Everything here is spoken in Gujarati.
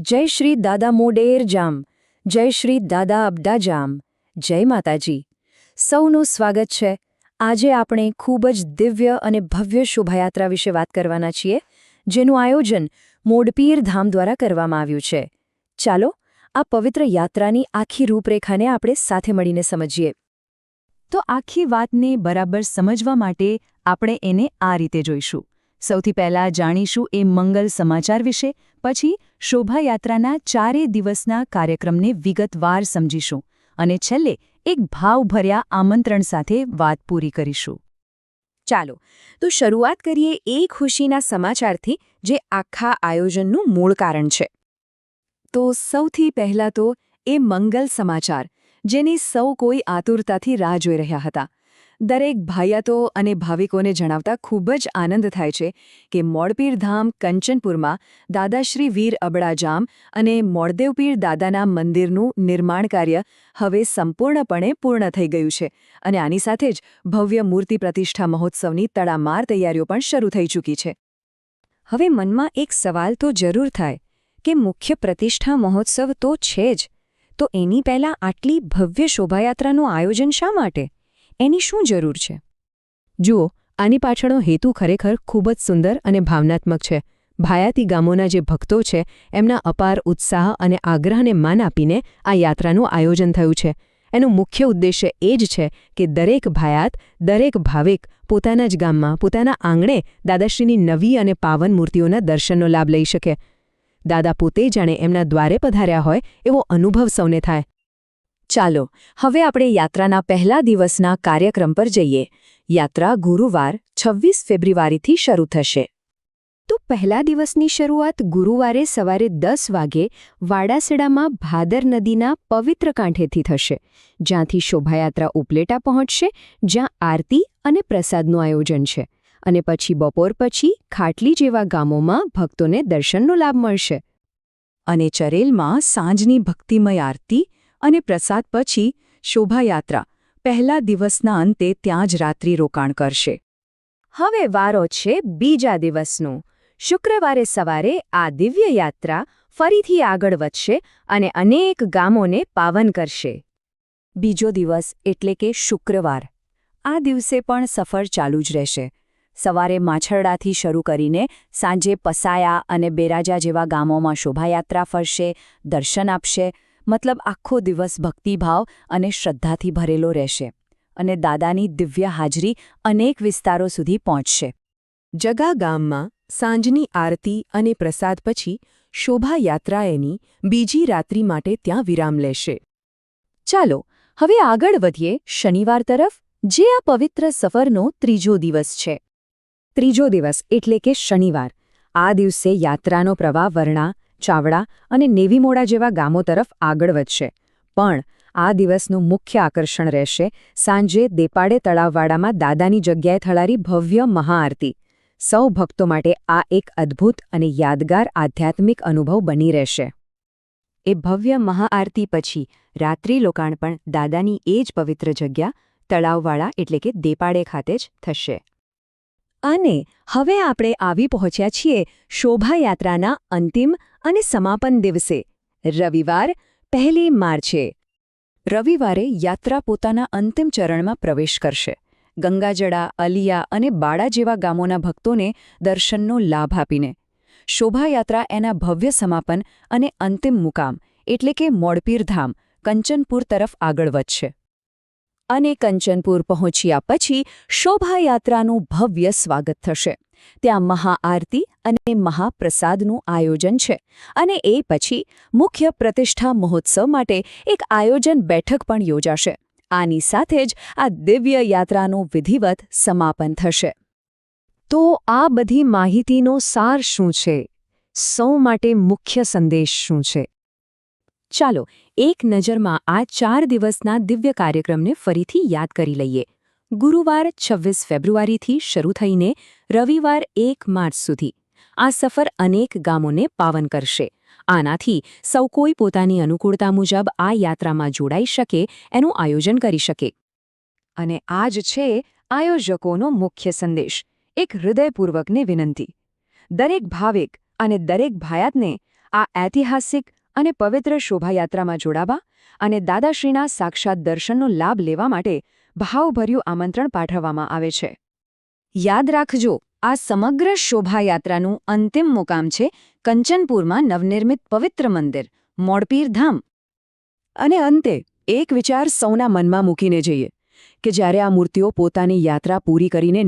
જય શ્રી દાદા મોડેર જામ, જય શ્રી દાદા અબડા જામ, જય માતાજી. સૌનું સ્વાગત છે. આજે આપણે ખૂબ જ દિવ્ય અને ભવ્ય શોભાયાત્રા વિશે વાત કરવાના છીએ, જેનું આયોજન મોડપીર ધામ દ્વારા કરવામાં આવ્યું છે. ચાલો, આ પવિત્ર યાત્રાની આખી રૂપરેખાને આપણે સાથે મળીને સમજીએ. તો આખી વાતને બરાબર સમજવા માટે આપણે એને આ રીતે જોઈશું. સૌથી પહેલાં જાણીશું એ મંગલ સમાચાર વિશે, પછી શોભાયાત્રાના ચારે દિવસના કાર્યક્રમને વિગતવાર સમજીશું અને છેલ્લે એક ભાવભર્યા આમંત્રણ સાથે વાત પૂરી કરીશું. ચાલો, તો શરૂઆત કરીએ એ ખુશીના સમાચારથી જે આખા આયોજનનું મૂળ કારણ છે. તો સૌથી પહેલાં તો એ મંગલ સમાચાર, જેની સૌ કોઈ આતુરતાથી રાહ જોઈ રહ્યા હતા. દરેક ભાઈયાતો અને ભાવિકોને જણાવતા ખૂબ જ આનંદ થાય છે કે મોડપીર ધામ કંચનપુરમાં દાદાશ્રી વીર અબડાજામ અને મોડદેવપીર દાદાના મંદિરનું નિર્માણ કાર્ય હવે સંપૂર્ણપણે પૂર્ણ થઈ ગયું છે અને આની સાથે જ ભવ્ય મૂર્તિ પ્રતિષ્ઠા મહોત્સવની તડામાર તૈયારીઓ પણ શરૂ થઈ ચૂકી છે. હવે મનમાં એક સવાલ તો જરૂર થાય કે મુખ્ય પ્રતિષ્ઠા મહોત્સવ તો છે જ, તો એની પહેલાં આટલી ભવ્ય શોભાયાત્રાનું આયોજન શા માટે? એની શું જરૂર છે? જુઓ, આની પાછળનો હેતુ ખરેખર ખૂબ જ સુંદર અને ભાવનાત્મક છે. ભાયાતી ગામોના જે ભક્તો છે, એમના અપાર ઉત્સાહ અને આગ્રહને માન આપીને આ યાત્રાનું આયોજન થયું છે. એનું મુખ્ય ઉદ્દેશ્ય એ જ છે કે દરેક ભાયાત, દરેક ભાવિક પોતાના જ ગામમાં, પોતાના આંગણે દાદાશ્રીની નવી અને પાવન મૂર્તિઓના દર્શનનો લાભ લઈ શકે. દાદા પોતે જાણે એમના દ્વારે પધાર્યા હોય એવો અનુભવ સૌને થાય. ચાલો, હવે આપણે યાત્રાના પહેલા દિવસના કાર્યક્રમ પર જઈએ. યાત્રા ગુરુવાર, છવ્વીસ ફેબ્રુઆરીથી શરૂ થશે. તો પહેલા દિવસની શરૂઆત ગુરુવારે સવારે દસ વાગે વાડાસડામાં ભાદર નદીના પવિત્ર કાંઠેથી થશે, જ્યાંથી શોભાયાત્રા ઉપલેટા પહોંચશે, જ્યાં આરતી અને પ્રસાદનું આયોજન છે. અને પછી બપોર પછી ખાટલી જેવા ગામોમાં ભક્તોને દર્શનનો લાભ મળશે. અને ચરેલમાં સાંજની ભક્તિમય આરતી અને પ્રસાદ પછી શોભાયાત્રા પહેલા દિવસના અંતે ત્યાં જ રાત્રિ રોકાણ કરશે. હવે વારો છે બીજા દિવસનો. શુક્રવારે સવારે આ દિવ્ય યાત્રા ફરીથી આગળ વધશે અને અનેક ગામોને પાવન કરશે. બીજો દિવસ એટલે કે શુક્રવાર. આ દિવસે પણ સફર ચાલુ જ રહેશે. સવારે માછરડાથી શરૂ કરીને સાંજે પસાયા અને બેરાજા જેવા ગામોમાં શોભાયાત્રા ફરશે દર્શન આપશે મતલબ આખો દિવસ ભક્તિભાવ અને શ્રદ્ધાથી ભરેલો રહેશે અને દાદાની દિવ્ય હાજરી અનેક વિસ્તારો સુધી પહોંચશે. જગા ગામમાં સાંજની આરતી અને પ્રસાદ પછી શોભાયાત્રા એની બીજી રાત્રિ માટે ત્યાં વિરામ લેશે. ચાલો, હવે આગળ વધીએ શનિવાર તરફ, જે આ પવિત્ર સફરનો ત્રીજો દિવસ છે. ત્રીજો દિવસ એટલે કે શનિવાર. આ દિવસે યાત્રાનો પ્રવાહ વર્ણા ચાવડા અને નેવીમોડા જેવા ગામો તરફ આગળ વધશે. પણ આ દિવસનું મુખ્ય આકર્ષણ રહેશે સાંજે દેપાડે તળાવવાડામાં દાદાની જગ્યાએ થળારી ભવ્ય મહાઆરતી. સૌ ભક્તો માટે આ એક અદ્ભુત અને યાદગાર આધ્યાત્મિક અનુભવ બની રહેશે. એ ભવ્ય મહાઆરતી પછી રાત્રિ લોકાણ પણ દાદાની એ જ પવિત્ર જગ્યા તળાવવાળા એટલે કે દેપાડે ખાતે જ થશે. અને હવે આપણે આવી પહોંચ્યા છીએ શોભાયાત્રાના અંતિમ અને સમાપન દિવસે, રવિવાર, પહેલી માર્ચે. રવિવારે યાત્રા પોતાના અંતિમ ચરણમાં પ્રવેશ કરશે. ગંગાજળા અલિયા અને બાળા જેવા ગામોના ભક્તોને દર્શનનો લાભ આપીને. શોભાયાત્રા એના ભવ્ય સમાપન અને અંતિમ મુકામ, એટલે કે મોડપીરધામ, કંચનપુર તરફ આગળ વધશે. અને કંચનપુર પહોંચ્યા પછી શોભાયાત્રાનું ભવ્ય સ્વાગત થશે. ત્યાં મહાઆરતી અને મહાપ્રસાદનું આયોજન છે અને એ પછી મુખ્ય પ્રતિષ્ઠા મહોત્સવ માટે એક આયોજન બેઠક પણ યોજાશે. આની સાથે જ આ દિવ્ય યાત્રાનું વિધિવત સમાપન થશે. તો આ બધી માહિતીનો સાર શું છે? સૌ માટે મુખ્ય સંદેશ શું છે? ચાલો, એક નજરમાં આ ચાર દિવસના દિવ્ય કાર્યક્રમને ફરીથી યાદ કરી લઈએ. ગુરુવાર છવ્વીસ ફેબ્રુઆરીથી શરૂ થઈને રવિવાર એક માર્ચ સુધી. આ સફર અનેક ગામોને પાવન કરશે. આનાથી સૌ કોઈ પોતાની અનુકૂળતા મુજબ આ યાત્રામાં જોડાઈ શકે, એનું આયોજન કરી શકે. અને આ જ છે આયોજકોનો મુખ્ય સંદેશ. એક હૃદયપૂર્વકની વિનંતી. દરેક ભાવિક અને દરેક ભાયાતને આ ઐતિહાસિક અને પવિત્ર શોભાયાત્રામાં જોડાવા અને દાદાશ્રીના સાક્ષાત દર્શનનો લાભ લેવા માટે ભાવભર્યું આમંત્રણ પાઠવવામાં આવે છે. યાદ રાખજો, આ સમગ્ર શોભાયાત્રાનું અંતિમ મુકામ છે કંચનપુરમાં નવનિર્મિત પવિત્ર મંદિર, મોડપીર ધામ. અને અંતે, એક વિચાર સૌના મનમાં મૂકીને જઈએ કે જ્યારે આ મૂર્તિઓ પોતાની યાત્રા પૂરી કરીને